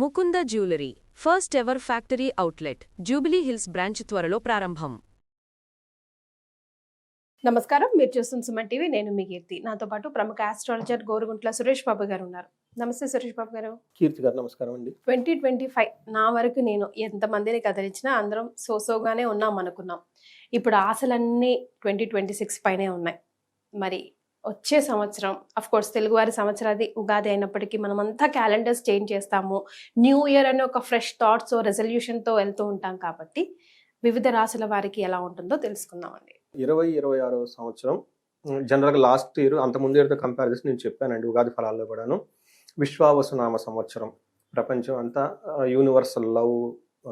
Mukunda jewellery first ever factory outlet Jubilee Hills branch త్వరలో ప్రారంభం. నమస్కారం మీరు చూస్తున్న సుమన్ టీవీ నేను మీ కీర్తి. నాతో పాటు ప్రముఖ ఆస్ట్రాలజర్ గోరుగుంట్ల సురేష్ బాబు గారు ఉన్నారు. నమస్తే సురేష్ బాబు గారు. కీర్తి గారు నమస్కారం అండి. ట్వంటీ ట్వంటీ ఫైవ్ నా వరకు నేను ఎంతమందిని కదిలించినా అందరం సోసోగానే ఉన్నాం అనుకున్నాం. ఇప్పుడు ఆశలన్నీ ట్వంటీ ట్వంటీ సిక్స్ పైనే ఉన్నాయి. మరి వచ్చే సంవత్సరం అఫ్ కోర్స్ తెలుగువారి సంవత్సరాది ఉగాది అయినప్పటికీ మనమంతా క్యాలెండర్స్ చేంజ్ చేస్తాము. న్యూ ఇయర్ అనే ఒక ఫ్రెష్ థాట్స్ రెజల్యూషన్తో వెళ్తూ ఉంటాం కాబట్టి వివిధ రాశుల వారికి ఎలా ఉంటుందో తెలుసుకుందామండి. ఇరవై ఇరవై ఆరో సంవత్సరం జనరల్గా లాస్ట్ ఇయర్ అంత ముందు ఇయర్తో కంపేర్ చేసి నేను చెప్పానండి ఉగాది ఫలాల్లో కూడాను. విశ్వావసునామ సంవత్సరం ప్రపంచం అంతా యూనివర్సల్ లవ్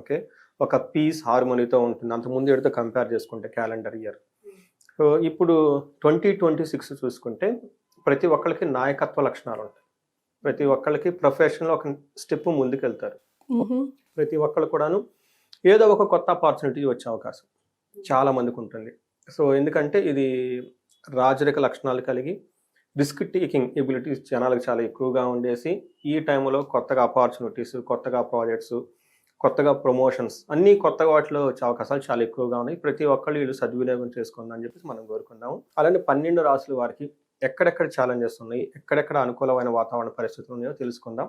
ఓకే ఒక పీస్ హార్మోనీతో ఉంటుంది. అంత ముందు ఇయర్తో కంపేర్ చేసుకుంటే క్యాలెండర్ ఇయర్ ఇప్పుడు ట్వంటీ ట్వంటీ సిక్స్ చూసుకుంటే ప్రతి ఒక్కరికి నాయకత్వ లక్షణాలు ఉంటాయి. ప్రతి ఒక్కరికి ప్రొఫెషన్లో ఒక స్టెప్ ముందుకు వెళ్తారు ప్రతి ఒక్కరు కూడాను ఏదో ఒక కొత్త ఆపర్చునిటీ వచ్చే అవకాశం చాలా మందికి ఉంటుంది. సో ఎందుకంటే ఇది రాజరిక లక్షణాలు కలిగి రిస్క్ టేకింగ్ ఎబిలిటీస్ జనాలకు చాలా ఎక్కువగా ఉండేసి ఈ టైంలో కొత్తగా ఆపర్చునిటీస్ కొత్తగా ప్రాజెక్ట్స్ కొత్తగా ప్రమోషన్స్ అన్నీ కొత్తగా వాటిలో అవకాశాలు చాలా ఎక్కువగా ఉన్నాయి. ప్రతి ఒక్కళ్ళు వీళ్ళు సద్వినియోగం చేసుకుందని చెప్పేసి మనం కోరుకుందాము. అలానే పన్నెండు రాసుల వారికి ఎక్కడెక్కడ ఛాలెంజెస్ ఉన్నాయి ఎక్కడెక్కడ అనుకూలమైన వాతావరణ పరిస్థితులు ఉన్నాయో తెలుసుకుందాం.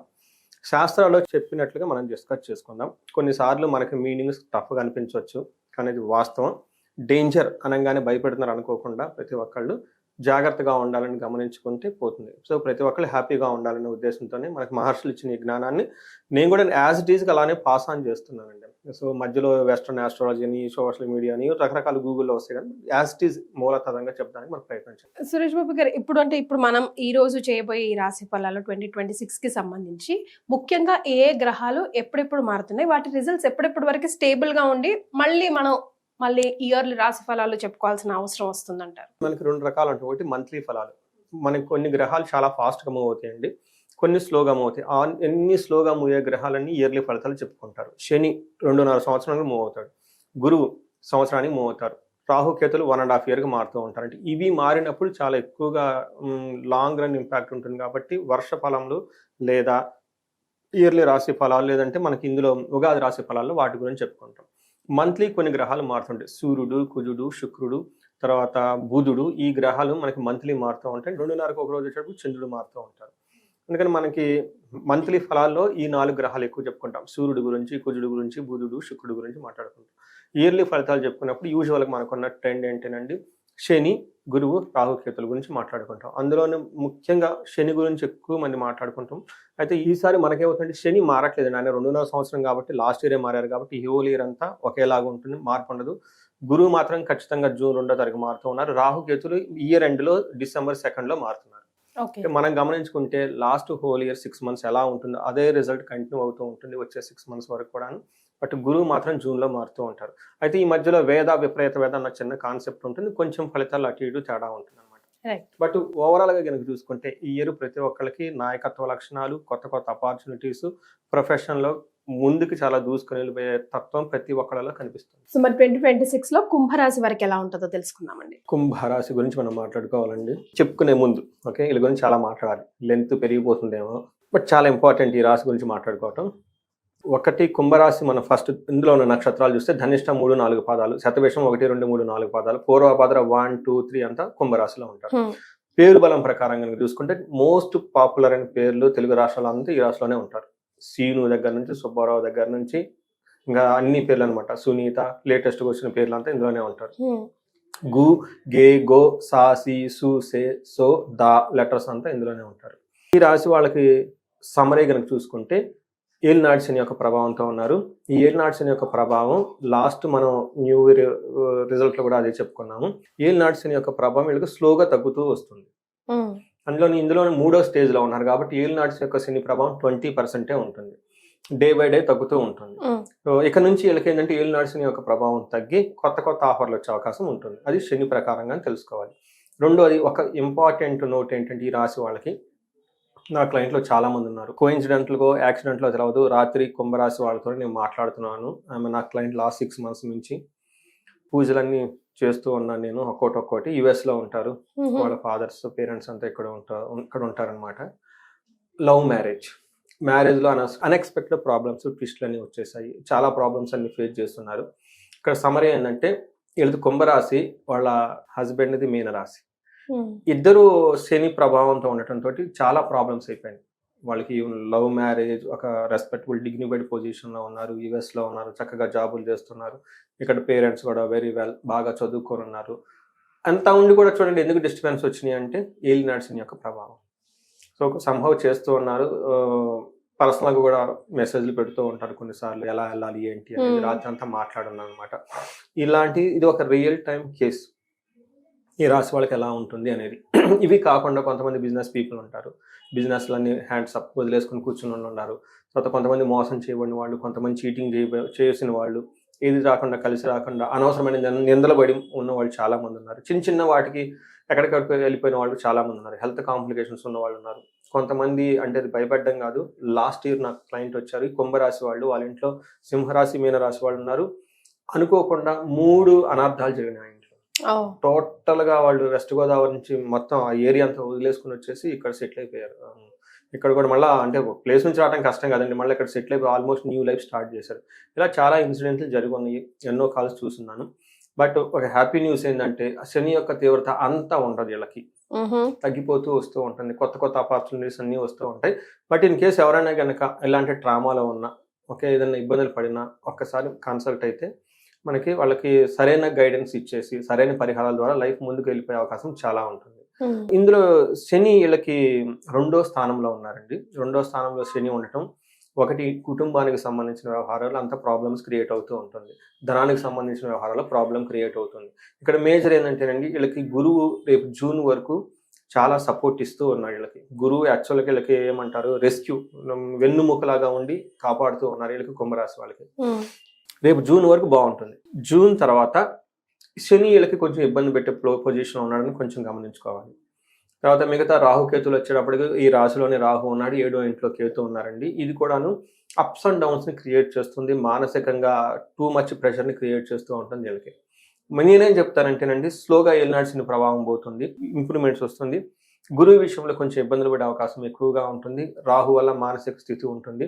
శాస్త్రాల్లో చెప్పినట్లుగా మనం డిస్కస్ చేసుకుందాం. కొన్నిసార్లు మనకి మీనింగ్స్ టఫ్గా అనిపించవచ్చు కానీ ఇది వాస్తవం. డేంజర్ అనగానే భయపెడుతున్నారు అనుకోకుండా ప్రతి ఒక్కళ్ళు జాగ్రత్తగా ఉండాలని గమనించుకుంటే పోతుంది. సో ప్రతి ఒక్కళ్ళు హ్యాపీగా ఉండాలనే ఉద్దేశంతోనే మనకు మహర్షులు ఇచ్చిన ఈ జ్ఞానాన్ని నేను కూడా యాజ్ ఇట్ ఈస్గా అలానే పాస్ ఆన్ చేస్తున్నానండి. సో మధ్యలో వెస్ట్రన్ ఆస్ట్రాలజీని సోషల్ మీడియాని రకరకాల గూగుల్లో వస్తాయి కానీ యాజ్ ఇట్ ఈస్ మూలతరంగా చెప్పడానికి మనం ప్రయత్నించాం సురేష్ బాబు గారు ఇప్పుడు అంటే ఇప్పుడు మనం ఈ రోజు చేయబోయే ఈ రాశి ఫలాలు ట్వంటీ ట్వంటీ సిక్స్కి సంబంధించి ముఖ్యంగా ఏ గ్రహాలు ఎప్పుడెప్పుడు మారుతున్నాయి వాటి రిజల్ట్స్ ఎప్పుడెప్పుడు వరకు స్టేబుల్గా ఉండి మళ్ళీ మనం మళ్ళీ ఇయర్లీ రాశి ఫలాలు చెప్పుకోవాల్సిన అవసరం వస్తుందంటారు. మనకి రెండు రకాలు అంటే ఒకటి మంత్లీ ఫలాలు. మనకి కొన్ని గ్రహాలు చాలా ఫాస్ట్గా మూవ్ అవుతాయండి. కొన్ని స్లోగా మూవ్ అవుతాయి. ఆ ఎన్ని స్లోగా మూవ్ అయ్యే గ్రహాలన్నీ ఇయర్లీ ఫలితాలు చెప్పుకుంటారు. శని రెండున్నర సంవత్సరానికి మూవ్ అవుతాడు. గురువు సంవత్సరానికి మూవ్ అవుతారు. రాహుకేతులు వన్ అండ్ హాఫ్ ఇయర్గా మారుతూ ఉంటారు అంటే ఇవి మారినప్పుడు చాలా ఎక్కువగా లాంగ్ రన్ ఇంపాక్ట్ ఉంటుంది కాబట్టి వర్ష ఫలంలో లేదా ఇయర్లీ రాశి ఫలాలు లేదంటే మనకి ఇందులో ఉగాది రాశి ఫలాల్లో వాటి గురించి చెప్పుకుంటాం. మంత్లీ కొన్ని గ్రహాలు మారుతుంటాయి. సూర్యుడు కుజుడు శుక్రుడు తర్వాత బుధుడు ఈ గ్రహాలు మనకి మంత్లీ మారుతూ ఉంటాయి. రెండున్నరకు ఒక రోజు వచ్చేటప్పుడు చంద్రుడు మారుతూ ఉంటారు అందుకని మనకి మంత్లీ ఫలాల్లో ఈ నాలుగు గ్రహాలు ఎక్కువ చెప్పుకుంటాం. సూర్యుడు గురించి కుజుడు గురించి బుధుడు శుక్రుడు గురించి మాట్లాడుకుంటాం. ఇయర్లీ ఫలితాలు చెప్పుకున్నప్పుడు యూజువల్గా మనకున్న ట్రెండ్ ఏంటంటే శని గురువు రాహుకేతుల గురించి మాట్లాడుకుంటాం. అందులోనే ముఖ్యంగా శని గురించి ఎక్కువ మంది మాట్లాడుకుంటాం. అయితే ఈసారి మనకేమవుతుందంటే శని మారట్లేదు ఆయన రెండున్నర సంవత్సరం కాబట్టి లాస్ట్ ఇయరే మారారు కాబట్టి ఈ హోల్ ఇయర్ అంతా ఒకేలాగా ఉంటుంది మార్పు ఉండదు. గురువు మాత్రం ఖచ్చితంగా జూన్ రెండో తారీఖు మారుతూ ఉన్నారు. రాహుకేతులు ఇయర్ ఎండ్లో డిసెంబర్ సెకండ్లో మారుతున్నారు. మనం గమనించుకుంటే last whole year six months ఎలా ఉంటుందో అదే రిజల్ట్ కంటిన్యూ అవుతూ ఉంటుంది వచ్చే సిక్స్ మంత్స్ వరకు కూడాను. బట్ గురువు మాత్రం జూన్లో మారుతూ ఉంటారు అయితే ఈ మధ్యలో వేద విపరీత వేద అన్న చిన్న కాన్సెప్ట్ ఉంటుంది. కొంచెం ఫలితాలు అటు ఇటు తేడా ఉంటుంది అనమాట. బట్ ఓవరాల్గా కనుక చూసుకుంటే ఈ ఇయర్ ప్రతి ఒక్కరికి నాయకత్వ లక్షణాలు కొత్త కొత్త ఆపర్చునిటీస్ ప్రొఫెషన్లో ముందుకు చాలా దూసుకుని వెళ్ళిపోయే తత్వం ప్రతి ఒక్కళ్ళలో కనిపిస్తుంది. సో మరి ట్వంటీ ట్వంటీ సిక్స్లో కుంభరాశి వరకు ఎలా ఉంటుందో తెలుసుకుందామండి. కుంభరాశి గురించి మనం మాట్లాడుకోవాలండి. చెప్పుకునే ముందు ఓకే వీళ్ళ గురించి చాలా మాట్లాడాలి. లెంత్ పెరిగిపోతుందేమో. బట్ చాలా ఇంపార్టెంట్ ఈ రాశి గురించి మాట్లాడుకోవటం. ఒకటి కుంభరాశి మన ఫస్ట్ ఇందులో ఉన్న నక్షత్రాలు చూస్తే ధనిష్ట మూడు నాలుగు పాదాలు శతవేషం ఒకటి రెండు మూడు నాలుగు పాదాలు పూర్వభద్ర వన్ టూ త్రీ అంతా కుంభరాశిలో ఉంటారు. పేరు బలం ప్రకారం కనుక చూసుకుంటే మోస్ట్ పాపులర్ అయిన పేర్లు తెలుగు రాష్ట్రాలు అంతా ఈ రాశిలోనే ఉంటారు. సీను దగ్గర నుంచి సుబ్బారావు దగ్గర నుంచి ఇంకా అన్ని పేర్లు అనమాట సునీత లేటెస్ట్ వచ్చిన పేర్లు అంతా ఇందులోనే ఉంటారు. గు గే గో సా సి సు సే సో దా లెటర్స్ అంతా ఇందులోనే ఉంటారు. ఈ రాశి వాళ్ళకి సమరీ కనుక చూసుకుంటే ఏలినాడు శని యొక్క ప్రభావంతో ఉన్నారు. ఈ ఏలినాడు శని యొక్క ప్రభావం లాస్ట్ మనం న్యూ ఇయర్ రిజల్ట్లో కూడా అదే చెప్పుకున్నాము. ఏలినాడు శని యొక్క ప్రభావం వీళ్ళకి స్లోగా తగ్గుతూ వస్తుంది. Hmm. అందులో ఇందులో మూడో స్టేజ్లో ఉన్నారు కాబట్టి ఏలినాడు శని యొక్క శని ప్రభావం ట్వంటీ పర్సెంటే ఉంటుంది. డే బై డే తగ్గుతూ ఉంటుంది. Hmm. సో ఇక నుంచి వీళ్ళకి ఏంటంటే ఏళ్ళు నడిచిన యొక్క ప్రభావం తగ్గి కొత్త కొత్త ఆఫర్లు వచ్చే అవకాశం ఉంటుంది. అది శని ప్రకారంగా తెలుసుకోవాలి. రెండోది ఒక ఇంపార్టెంట్ నోట్ ఏంటంటే ఈ రాశి వాళ్ళకి నా క్లయింట్లో చాలా మంది ఉన్నారు కోయిన్సిడెంట్లుగో యాక్సిడెంట్లో తెలవదు రాత్రి కుంభరాశి వాళ్ళతో నేను మాట్లాడుతున్నాను. ఆమె నా క్లయింట్ లాస్ట్ సిక్స్ మంత్స్ నుంచి పూజలన్నీ చేస్తూ ఉన్నాను నేను ఒక్కోటి ఒక్కోటి. US లో ఉంటారు. వాళ్ళ ఫాదర్స్ పేరెంట్స్ అంతా ఇక్కడ ఉంటారు ఇక్కడ ఉంటారనమాట లవ్ మ్యారేజ్ మ్యారేజ్లో అన అన్ఎక్స్పెక్టెడ్ ప్రాబ్లమ్స్ ట్విస్ట్లు అన్ని వచ్చేసాయి. చాలా ప్రాబ్లమ్స్ అన్ని ఫేస్ చేస్తున్నారు. ఇక్కడ సమరీ ఏంటంటే వీళ్ళది కుంభరాశి వాళ్ళ హస్బెండ్ది మీనరాశి. ఇద్దరు శని ప్రభావంతో ఉండటంతో చాలా ప్రాబ్లమ్స్ అయిపోయినాయి. వాళ్ళకి లవ్ మ్యారేజ్ ఒక రెస్పెక్టబుల్ డిగ్నిఫైడ్ పొజిషన్లో ఉన్నారు యుఎస్లో ఉన్నారు చక్కగా జాబులు చేస్తున్నారు. ఇక్కడ పేరెంట్స్ కూడా వెరీ వెల్ బాగా చదువుకొని ఉన్నారు. అంతా ఉండి కూడా చూడండి ఎందుకు డిస్టర్బెన్స్ వచ్చినాయి అంటే ఏలి నడిచిన యొక్క ప్రభావం. సో సంభవ్ చేస్తూ ఉన్నారు. పర్సనల్గా కూడా మెసేజ్లు పెడుతూ ఉంటారు కొన్నిసార్లు ఎలా వెళ్ళాలి ఏంటి అనేది Hmm. రాత్రి అంతా మాట్లాడున్నాను అనమాట ఇలాంటి ఇది ఒక రియల్ టైం కేసు ఈ రాశి వాళ్ళకి ఎలా ఉంటుంది అనేది. ఇవి కాకుండా కొంతమంది బిజినెస్ పీపుల్ ఉంటారు. బిజినెస్లన్నీ హ్యాండ్స్ అప్ వదిలేసుకుని కూర్చుని ఉన్నారు తర్వాత కొంతమంది మోసం చేయబడిన వాళ్ళు కొంతమంది చీటింగ్ చేయ చేసిన వాళ్ళు ఏది రాకుండా కలిసి రాకుండా అనవసరమైన నింద- నిందలు పడి ఉన్న వాళ్ళు చాలామంది ఉన్నారు. చిన్న చిన్న వాటికి ఎక్కడికక్కడ వెళ్ళిపోయిన వాళ్ళు చాలామంది ఉన్నారు. హెల్త్ కాంప్లికేషన్స్ ఉన్న వాళ్ళు ఉన్నారు. కొంతమంది అంటే అది భయపడడం కాదు. లాస్ట్ ఇయర్ నాకు క్లయింట్ వచ్చారు. కుంభరాశి వాళ్ళు వాళ్ళ ఇంట్లో సింహరాశి మీనరాశి వాళ్ళు ఉన్నారు. అనుకోకుండా మూడు అనర్థాలు జరిగినాయి. టోటల్గా వాళ్ళు వెస్ట్ గోదావరి నుంచి మొత్తం ఆ ఏరియా అంతా వదిలేసుకుని వచ్చేసి ఇక్కడ సెటిల్ అయిపోయారు. ఇక్కడ కూడా మళ్ళీ అంటే ప్లేస్ నుంచి రావడం కష్టం కదండి. మళ్ళీ ఇక్కడ సెటిల్ అయిపోయి ఆల్మోస్ట్ న్యూ లైఫ్ స్టార్ట్ చేశారు. ఇలా చాలా ఇన్సిడెంట్లు జరిగి ఉన్నాయి ఎన్నో కాల్స్ చూస్తున్నాను. బట్ ఒక హ్యాపీ న్యూస్ ఏంటంటే శని యొక్క తీవ్రత అంతా ఉండదు వీళ్ళకి. తగ్గిపోతూ వస్తూ ఉంటుంది. కొత్త కొత్త ఆపర్చునిటీస్ అన్నీ వస్తూ ఉంటాయి. బట్ ఇన్ కేసు ఎవరైనా కనుక ఇలాంటి ట్రామాలో ఉన్నా ఓకే ఏదైనా ఇబ్బందులు పడినా ఒక్కసారి కన్సల్ట్ అయితే మనకి వాళ్ళకి సరైన గైడెన్స్ ఇచ్చేసి సరైన పరిహారాల ద్వారా లైఫ్ ముందుకు వెళ్ళిపోయే అవకాశం చాలా ఉంటుంది. ఉమ్, ఇందులో శని వీళ్ళకి రెండో స్థానంలో ఉన్నారండి. రెండో స్థానంలో శని ఉండటం ఒకటి కుటుంబానికి సంబంధించిన వ్యవహారాలు అంత ప్రాబ్లమ్స్ క్రియేట్ అవుతూ ఉంటుంది. ధనానికి సంబంధించిన వ్యవహారాలు ప్రాబ్లం క్రియేట్ అవుతుంది. ఇక్కడ మేజర్ ఏంటంటేనండి వీళ్ళకి గురువు రేపు జూన్ వరకు చాలా సపోర్ట్ ఇస్తూ ఉన్నాడు వీళ్ళకి. గురువు యాక్చువల్గా వీళ్ళకి ఏమంటారు? రెస్క్యూ వెన్నుముకలాగా ఉండి కాపాడుతూ ఉన్నారు వీళ్ళకి కుంభరాశి వాళ్ళకి. ఉమ్, రేపు జూన్ వరకు బాగుంటుంది. జూన్ తర్వాత శని వీళ్ళకి కొంచెం ఇబ్బంది పెట్టే పొజిషన్ ఉన్నాడని కొంచెం గమనించుకోవాలి. తర్వాత మిగతా రాహుకేతులు వచ్చేటప్పటికి ఈ రాశిలోని రాహు ఉన్నాడు ఏడో ఇంట్లో కేతు ఉన్నారండి. ఇది కూడాను అప్స్ అండ్ డౌన్స్ని క్రియేట్ చేస్తుంది మానసికంగా టూ మచ్ ప్రెషర్ని క్రియేట్ చేస్తూ ఉంటుంది వీళ్ళకి. నేనేం చెప్తానంటేనండి స్లోగా ఏలినాడ్సిన ప్రభావం పోతుంది ఇంప్రూవ్మెంట్స్ వస్తుంది. గురువు విషయంలో కొంచెం ఇబ్బందులు పడే అవకాశం ఎక్కువగా ఉంటుంది. రాహు వల్ల మానసిక స్థితి ఉంటుంది.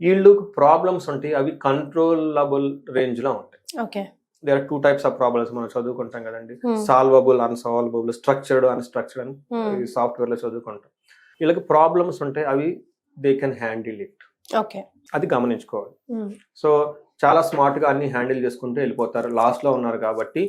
వీళ్ళు ప్రాబ్లమ్స్ ఉంటాయి. అవి కంట్రోలబుల్ రేంజ్లో ఉంటాయి. Okay. There are two types of problems మనం చదువుకుంటాం కదండి. Hmm. Solvable unsolvable structured unstructured అని సాఫ్ట్వేర్లో చదువుకుంటాం. వీళ్ళకి ప్రాబ్లమ్స్ ఉంటాయి అవి they can handle it okay. అది గమనించుకోవాలి. సో చాలా స్మార్ట్గా అన్ని హ్యాండిల్ చేసుకుంటూ వెళ్ళిపోతారు. లాస్ట్లో ఉన్నారు కాబట్టి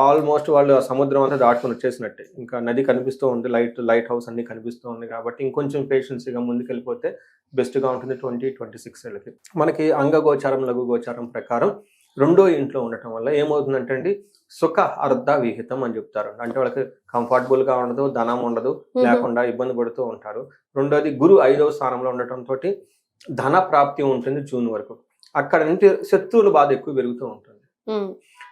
ఆల్మోస్ట్ వాళ్ళు సముద్రం అంతా దాటుకొని వచ్చేసినట్టే. ఇంకా నది కనిపిస్తూ ఉంది లైట్ లైట్ హౌస్ అన్ని కనిపిస్తూ ఉంది కాబట్టి ఇంకొంచెం పేషెన్స్గా ముందుకు వెళ్ళిపోతే బెస్ట్గా ఉంటుంది ట్వంటీ ట్వంటీ సిక్స్ ఏళ్ళకి మనకి అంగగోచారం లఘు గోచారం ప్రకారం రెండో ఇంట్లో ఉండటం వల్ల ఏమవుతుందంటే అండి సుఖ అర్ధ విహితం అని చెప్తారు. అంటే వాళ్ళకి కంఫర్టబుల్గా ఉండదు ధనం ఉండదు లేకుండా ఇబ్బంది పడుతూ ఉంటారు. రెండోది గురు ఐదవ స్థానంలో ఉండటం తోటి ధన ప్రాప్తి ఉంటుంది జూన్ వరకు. అక్కడ నుంచి శత్రువుల బాధ ఎక్కువ పెరుగుతూ ఉంటుంది.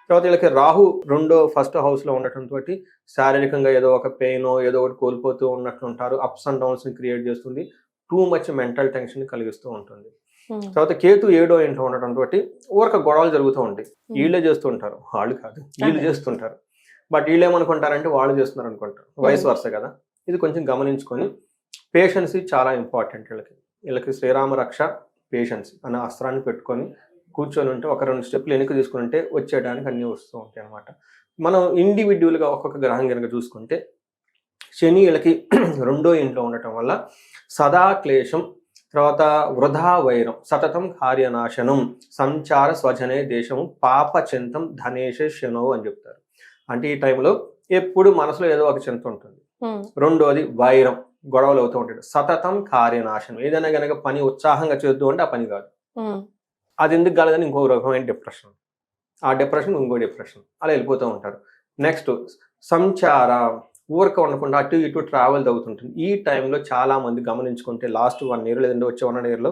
తర్వాత వీళ్ళకి రాహు రెండో ఫస్ట్ హౌస్లో ఉండటం తోటి శారీరకంగా ఏదో ఒక పెయిన్ ఏదో ఒకటి కోల్పోతూ ఉన్నట్లు ఉంటారు. అప్స్ అండ్ డౌన్స్ని క్రియేట్ చేస్తుంది. టూ మచ్ మెంటల్ టెన్షన్ కలిగిస్తూ ఉంటుంది. తర్వాత కేతు ఏడో ఇంట్లో ఉండటం తోటి ఊరక గొడవలు జరుగుతూ ఉంటాయి. వీళ్ళే చేస్తుంటారు. వాళ్ళు కాదు వీళ్ళు. చేస్తుంటారు. బట్ వీళ్ళు ఏమనుకుంటారంటే వాళ్ళు చేస్తున్నారు అనుకుంటారు వయసు వరుస కదా. ఇది కొంచెం గమనించుకొని పేషెన్సీ చాలా ఇంపార్టెంట్ వీళ్ళకి. వీళ్ళకి శ్రీరామ రక్ష పేషెన్స్ అనే అస్త్రాన్ని పెట్టుకొని కూర్చొని ఉంటే ఒక రెండు స్టెప్లు వెనక్కి తీసుకుని ఉంటే వచ్చేయడానికి అన్నీ వస్తూ ఉంటాయి అనమాట మనం ఇండివిజువల్గా ఒక్కొక్క గ్రహం కనుక చూసుకుంటే శని వీళ్ళకి రెండో ఇంట్లో ఉండటం వల్ల సదా క్లేశం తర్వాత వృధా వైరం సతతం కార్యనాశనం సంచార స్వజనే దేశము పాప చింతం ధనేశ శనో అని చెప్తారు. అంటే ఈ టైంలో ఎప్పుడు మనసులో ఏదో ఒక చింత ఉంటుంది. రెండోది వైరం. గొడవలు అవుతూ ఉంటాడు సతతం కార్యనాశనం. ఏదైనా కనుక పని ఉత్సాహంగా చేద్దు అంటే ఆ పని కాదు. అది ఎందుకు కాలేదని ఇంకో రకమైన డిప్రెషన్. ఆ డిప్రెషన్ ఇంకో డిప్రెషన్. అలా వెళ్ళిపోతూ ఉంటారు. నెక్స్ట్ సంచార ఊరక ఉండకుండా అటు ఇటు ట్రావెల్ అవుతుంటుంది ఈ టైంలో చాలా మంది గమనించుకుంటే లాస్ట్ వన్ ఇయర్ లేదంటే వచ్చే వన్ ఇయర్లో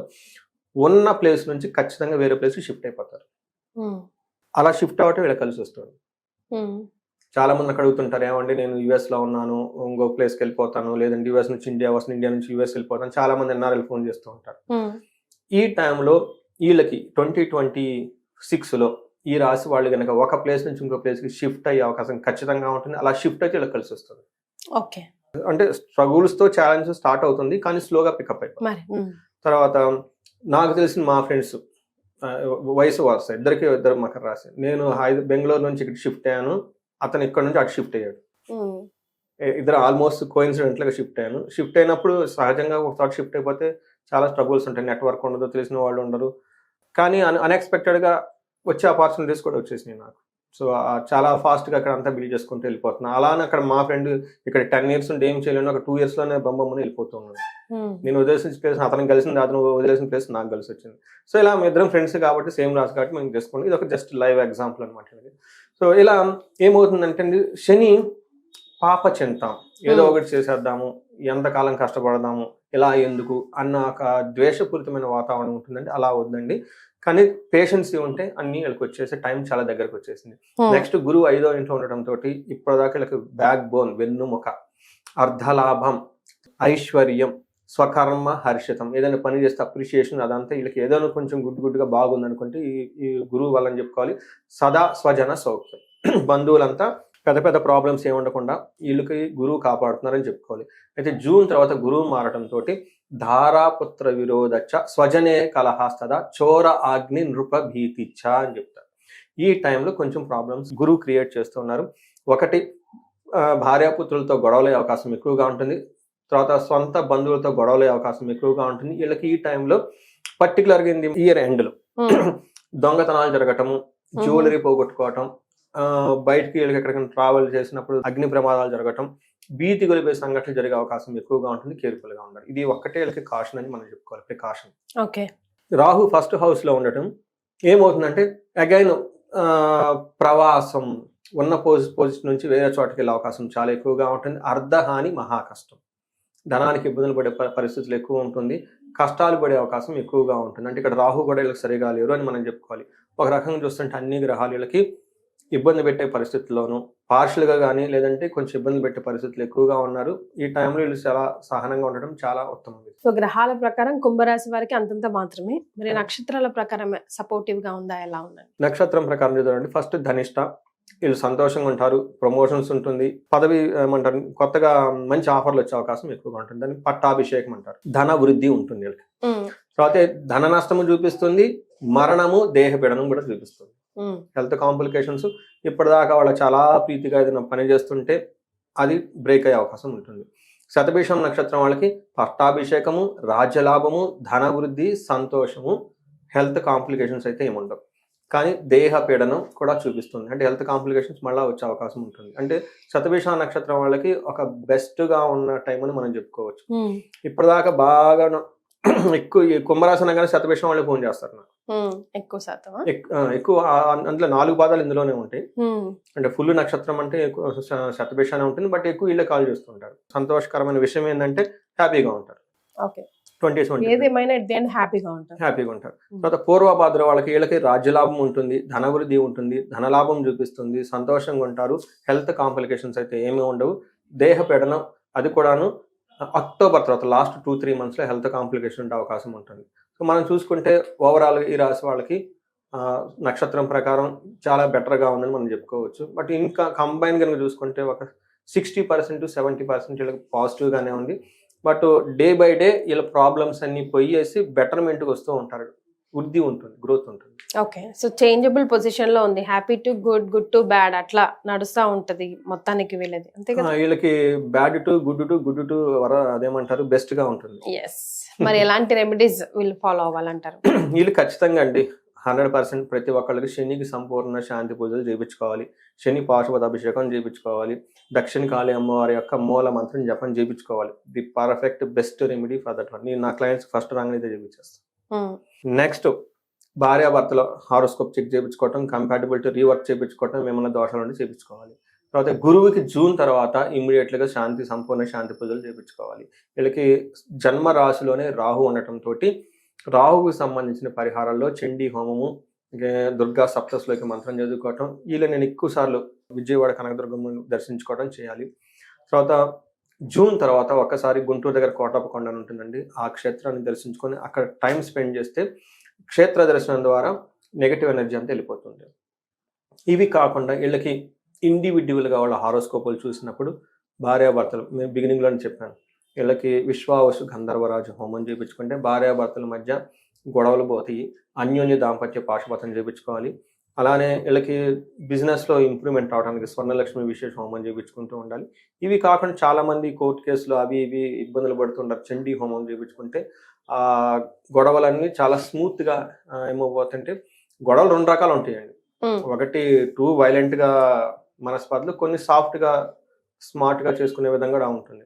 ఉన్న ప్లేస్ నుంచి ఖచ్చితంగా వేరే ప్లేస్ షిఫ్ట్ అయిపోతారు. అలా షిఫ్ట్ అవ్వటం వీళ్ళకి కలిసి వస్తుంది. చాలా మంది అక్కడ అడుగుతుంటారు ఏమండి నేను యుఎస్లో ఉన్నాను ఇంకో ప్లేస్కి వెళ్ళిపోతాను లేదంటే యుఎస్ నుంచి ఇండియా వస్తుంది ఇండియా నుంచి యుఎస్ వెళ్ళిపోతాను చాలా మంది ఎన్ఆర్ఎల్ ఫోన్ చేస్తూ ఉంటారు. ఈ టైంలో వీళ్ళకి ట్వంటీ ట్వంటీ సిక్స్లో ఈ రాశి వాళ్ళు కనుక ఒక ప్లేస్ నుంచి ఇంకో ప్లేస్కి షిఫ్ట్ అయ్యే అవకాశం ఖచ్చితంగా ఉంటుంది. అలా షిఫ్ట్ అయితే వీళ్ళకి కలిసి వస్తుంది. ఓకే. అంటే స్ట్రగుల్స్తో ఛాలెంజ్ స్టార్ట్ అవుతుంది కానీ స్లోగా పికప్ అయిపోతుంది. తర్వాత నాకు తెలిసిన మా ఫ్రెండ్స్ వయసు వరుస ఇద్దరికి ఇద్దరు మకర రాశి. నేను హైదరాబాద్ బెంగళూరు నుంచి ఇక్కడ షిఫ్ట్ అయ్యాను. అతను ఇక్కడ నుంచి అటు షిఫ్ట్ అయ్యాడు. ఇద్దరు ఆల్మోస్ట్ కోయిన్సిడెంట్గా షిఫ్ట్ అయ్యాను షిఫ్ట్ అయినప్పుడు సహజంగా ఒక చోట షిఫ్ట్ అయిపోతే చాలా స్ట్రగుల్స్ ఉంటాయి. నెట్వర్క్ ఉండదు తెలిసిన వాళ్ళు ఉండరు. కానీ అన్ అన్ఎక్స్పెక్టెడ్గా వచ్చే ఆపర్చునిటీస్ కూడా వచ్చేసినాయి నాకు. సో చాలా ఫాస్ట్గా అక్కడ అంతా బిల్డ్ చేసుకుంటూ వెళ్ళిపోతున్నా. అలానే అక్కడ మా ఫ్రెండ్ ఇక్కడ టెన్ ఇయర్స్ ఉండి ఏం చేయలేను ఒక టూ ఇయర్స్లోనే బొమ్మని వెళ్ళిపోతున్నాను నేను వదిలేసిన ప్లేస్ అతను కలిసింది అతను వదిలేసిన ప్లేస్ నాకు కలిసి వచ్చింది. సో ఇలా మీ ఇద్దరం ఫ్రెండ్స్ కాబట్టి సేమ్ రాసు కాబట్టి మేము చేసుకోండి. ఇది ఒక జస్ట్ లైవ్ ఎగ్జాంపుల్ అనమాట సో ఇలా ఏమవుతుందంటే అండి, శని పాప చింతాం. ఏదో Hmm. ఒకటి చేసేద్దాము ఎంతకాలం కష్టపడదాము ఇలా ఎందుకు అన్న ఒక ద్వేషపూరితమైన వాతావరణం ఉంటుందండి అలా వద్దండి. కానీ పేషెన్సీ ఉంటే అన్ని వీళ్ళకి వచ్చేసి టైం చాలా దగ్గరకు వచ్చేసింది. నెక్స్ట్ గురువు ఐదో ఇంట్లో ఉండటం తోటి ఇప్పటిదాకా వీళ్ళకి బ్యాక్ బోన్ వెన్నుముక అర్ధలాభం ఐశ్వర్యం స్వకర్మ హర్షితం ఏదైనా పని చేస్తే అప్రిషియేషన్ అదంతా వీళ్ళకి ఏదైనా కొంచెం గుడ్ గుడ్గా బాగుంది అనుకుంటే ఈ ఈ గురువు వల్లని చెప్పుకోవాలి. సదా స్వజన సౌఖ్యం. బంధువులంతా పెద్ద పెద్ద ప్రాబ్లమ్స్ ఏమి ఉండకుండా వీళ్ళకి గురువు కాపాడుతున్నారని చెప్పుకోవాలి. అయితే జూన్ తర్వాత గురువు మారటంతో ధారాపుత్ర విరోధచ్చ స్వజనే కలహాస్తద చోర ఆగ్ని నృప భీతిచ్చ అని చెప్తారు. ఈ టైంలో కొంచెం ప్రాబ్లమ్స్ గురువు క్రియేట్ చేస్తున్నారు ఒకటి భార్యాపుత్రులతో గొడవలే అవకాశం ఎక్కువగా ఉంటుంది. తర్వాత సొంత బంధువులతో గొడవలే అవకాశం ఎక్కువగా ఉంటుంది. వీళ్ళకి ఈ టైంలో పర్టికులర్గా ఇన్ ఇయర్ ఎండ్లో దొంగతనాలు జరగటము జ్యువెలరీ పోగొట్టుకోవటం బయటికి వీళ్ళకి ఎక్కడికైనా ట్రావెల్ చేసినప్పుడు అగ్ని ప్రమాదాలు జరగటం భీతి గొలిపే సంఘటనలు జరిగే అవకాశం ఎక్కువగా ఉంటుంది కేర్ఫుల్గా ఉండాలి ఇది ఒక్కటే వీళ్ళకి కాషన్ అని మనం చెప్పుకోవాలి ప్రికాషన్. ఓకే. రాహు ఫస్ట్ హౌస్లో ఉండటం. ఏమవుతుందంటే అగైన్ ప్రవాసం ఉన్న పోజి పొజిషన్ నుంచి వేరే చోటకి వెళ్ళే అవకాశం చాలా ఎక్కువగా ఉంటుంది. అర్ధహాని మహా కష్టం ధనానికి ఇబ్బందులు పడే పరిస్థితులు ఎక్కువ ఉంటుంది. కష్టాలు పడే అవకాశం ఎక్కువగా ఉంటుంది. అంటే ఇక్కడ రాహు కూడా వీళ్ళకి సరిగా లేరు అని మనం చెప్పుకోవాలి. ఒక రకంగా చూస్తుంటే అన్ని గ్రహాలు వీళ్ళకి ఇబ్బంది పెట్టే పరిస్థితుల్లోనూ పార్షల్గా కానీ లేదంటే కొంచెం ఇబ్బంది పెట్టే పరిస్థితులు ఎక్కువగా ఉన్నారు. ఈ టైంలో వీళ్ళు చాలా సహనంగా ఉండడం చాలా ఉత్తమం. సో గ్రహాల ప్రకారం కుంభరాశి వారికి అంతంత మాత్రమే. మరి నక్షత్రాల ప్రకారం సపోర్టివ్గా ఉందా? ఎలా ఉందండి? నక్షత్రం ప్రకారం చూడండి ఫస్ట్ ధనిష్ట వీళ్ళు సంతోషంగా ఉంటారు ప్రమోషన్స్ ఉంటుంది. పదవి ఏమంటారు కొత్తగా మంచి ఆఫర్లు వచ్చే అవకాశం ఎక్కువగా ఉంటుంది. దాన్ని పట్టాభిషేకం అంటారు. ధన వృద్ధి ఉంటుంది వీళ్ళకి. తర్వాత ధన నష్టము చూపిస్తుంది మరణము దేహపీడనం కూడా చూపిస్తుంది. హెల్త్ కాంప్లికేషన్స్ ఇప్పటిదాకా వాళ్ళ చాలా ప్రీతిగా ఏదైనా పని చేస్తుంటే అది బ్రేక్ అయ్యే అవకాశం ఉంటుంది. శతభిషం నక్షత్రం వాళ్ళకి పట్టాభిషేకము రాజ్యలాభము ధన వృద్ధి సంతోషము హెల్త్ కాంప్లికేషన్స్ అయితే ఏముండవు. కానీ దేహ పీడనం కూడా చూపిస్తుంది. అంటే హెల్త్ కాంప్లికేషన్స్ మళ్ళీ వచ్చే అవకాశం ఉంటుంది. అంటే శతభిష నక్షత్రం వాళ్ళకి ఒక బెస్ట్గా ఉన్న టైం అని మనం చెప్పుకోవచ్చు. ఇప్పటిదాకా బాగా ఎక్కువ కుంభరాశి అనగానే శతభిషం వాళ్ళు ఫోన్ చేస్తారు నాకు. ఎక్కువ శాతం. ఎక్కువ అందులో నాలుగు పాదాలు ఇందులోనే ఉంటాయి. అంటే ఫుల్ నక్షత్రం అంటే ఎక్కువ శతభిషానే ఉంటుంది బట్ ఎక్కువ వీళ్ళే కాల్ చేస్తుంటారు. సంతోషకరమైన విషయం ఏంటంటే హ్యాపీగా ఉంటారు. ఓకే. ట్వంటీ ఏదేమైనా హ్యాపీగా ఉంటారు. హ్యాపీగా ఉంటారు. తర్వాత పూర్వభాద్ర వాళ్ళకి వీళ్ళకి రాజ్యలాభం ఉంటుంది ధనవృద్ధి ఉంటుంది ధనలాభం చూపిస్తుంది సంతోషంగా ఉంటారు హెల్త్ కాంప్లికేషన్స్ అయితే ఏమీ ఉండవు. దేహ పీడనం అది కూడాను అక్టోబర్ తర్వాత లాస్ట్ టూ త్రీ మంత్స్లో హెల్త్ కాంప్లికేషన్ ఉండే అవకాశం ఉంటుంది. సో మనం చూసుకుంటే ఓవరాల్ ఈ రాశి వాళ్ళకి ఆ, నక్షత్రం ప్రకారం చాలా బెటర్గా ఉందని మనం చెప్పుకోవచ్చు. బట్ ఇంకా కంబైన్ కనుక చూసుకుంటే ఒక సిక్స్టీ పర్సెంట్ సెవెంటీ పర్సెంట్ వీళ్ళకి పాజిటివ్గానే ఉంది. బట్ డే బై డే వీళ్ళ ప్రాబ్లమ్స్ అన్ని పోయేసి బెటర్మెంట్కి వస్తూ ఉంటారు. వృద్ధి ఉంటుంది గ్రోత్ ఉంటుంది. ఓకే సో చేంజబుల్ పొజిషన్లో ఉంది. Happy to good good to bad అట్లా నడుస్తా ఉంటది మొత్తానికి వీళ్ళది. అంతే కదా? వీళ్ళకి bad to good to good to వర అదేమంటారు? బెస్ట్గా ఉంటుంది. ఎస్ మరి ఎలాంటి రెమెడీస్ వీళ్ళు ఫాలో అవ్వాలంటారు? వీళ్ళు ఖచ్చితంగా అండి హండ్రెడ్ పర్సెంట్ ప్రతి ఒక్కళ్ళకి శనికి సంపూర్ణ శాంతి పూజలు చేయించుకోవాలి శని పాశుపత అభిషేకం చేయించుకోవాలి దక్షిణ కాళీ అమ్మవారి యొక్క మూల మంత్రం జపం చేయించుకోవాలి the perfect best remedy for that one. నేను నా క్లయింట్స్ ఫస్ట్ రాగానే ఇదే చేయించేస్తాను నెక్స్ట్ భార్యాభర్తలో హారోస్కోప్ చెక్ చేయించుకోవటం కంపాటబిలిటీ రీవర్క్ చేయించుకోవటం ఏమైనా దోషాలు ఉంటే చేయించుకోవాలి తర్వాత గురువుకి జూన్ తర్వాత ఇమ్మీడియట్గా శాంతి సంపూర్ణ శాంతి పూజలు చేయించుకోవాలి వీళ్ళకి జన్మ రాశిలోనే రాహు ఉండటం రావుకు సంబంధించిన పరిహారాల్లో చండీ హోమము దుర్గా సప్తస్లోకి మంత్రం చదువుకోవటం వీళ్ళు నేను ఎక్కువసార్లు విజయవాడ కనకదుర్గమ్మను దర్శించుకోవడం చేయాలి. తర్వాత జూన్ తర్వాత ఒక్కసారి గుంటూరు దగ్గర కోటప్పకొండ అని ఉంటుందండి. ఆ క్షేత్రాన్ని దర్శించుకొని అక్కడ టైం స్పెండ్ చేస్తే క్షేత్ర దర్శనం ద్వారా నెగటివ్ ఎనర్జీ అంతా వెళ్ళిపోతుంది. ఇవి కాకుండా వీళ్ళకి ఇండివిడ్యువల్గా వాళ్ళ హారోస్కోపులు చూసినప్పుడు భార్యాభర్తలు మేము బిగినింగ్లోనే చెప్పాను వీళ్ళకి విశ్వావసు గంధర్వరాజు హోమం చేయించుకుంటే భార్యాభర్తల మధ్య గొడవలు పోతాయి. అన్యోన్య దాంపత్య పాశుపతం చేయించుకోవాలి అలానే వీళ్ళకి బిజినెస్లో ఇంప్రూవ్మెంట్ అవడానికి స్వర్ణలక్ష్మి విశేష హోమం చేయించుకుంటూ ఉండాలి. ఇవి కాకుండా చాలా మంది కోర్టు కేసులు అవి ఇవి ఇబ్బందులు పడుతుంటారు. చండీ హోమం చేయించుకుంటే ఆ గొడవలన్నీ చాలా స్మూత్గా ఆ, ఏమవుతుంటే గొడవలు రెండు రకాలు ఉంటాయండి. ఒకటి టూ వైలెంట్గా మనస్పర్ధలు కొన్ని సాఫ్ట్గా స్మార్ట్గా చేసుకునే విధంగా ఉంటుంది.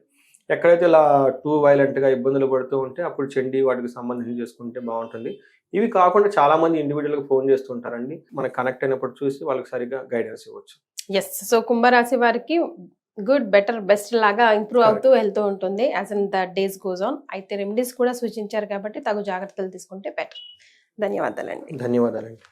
ఎక్కడైతే ఇలా టూ వైలెంట్గా ఇబ్బందులు పడుతూ ఉంటే అప్పుడు చండీ వాటికి సంబంధించి చేసుకుంటే బాగుంటుంది. ఇవి కాకుండా చాలా మంది ఇండివిజువల్గా ఫోన్ చేస్తుంటారండి మనకు కనెక్ట్ అయినప్పుడు చూసి వాళ్ళకి సరిగ్గా గైడెన్స్ ఇవ్వచ్చు. ఎస్ సో కుంభరాశి వారికి గుడ్ బెటర్ బెస్ట్ లాగా ఇంప్రూవ్. అవుతూ వెళ్తూ ఉంటుంది as in the days goes on అయితే రెమెడీస్ కూడా సూచించారు కాబట్టి తగు జాగ్రత్తలు తీసుకుంటే బెటర్ ధన్యవాదాలండి. ధన్యవాదాలండి.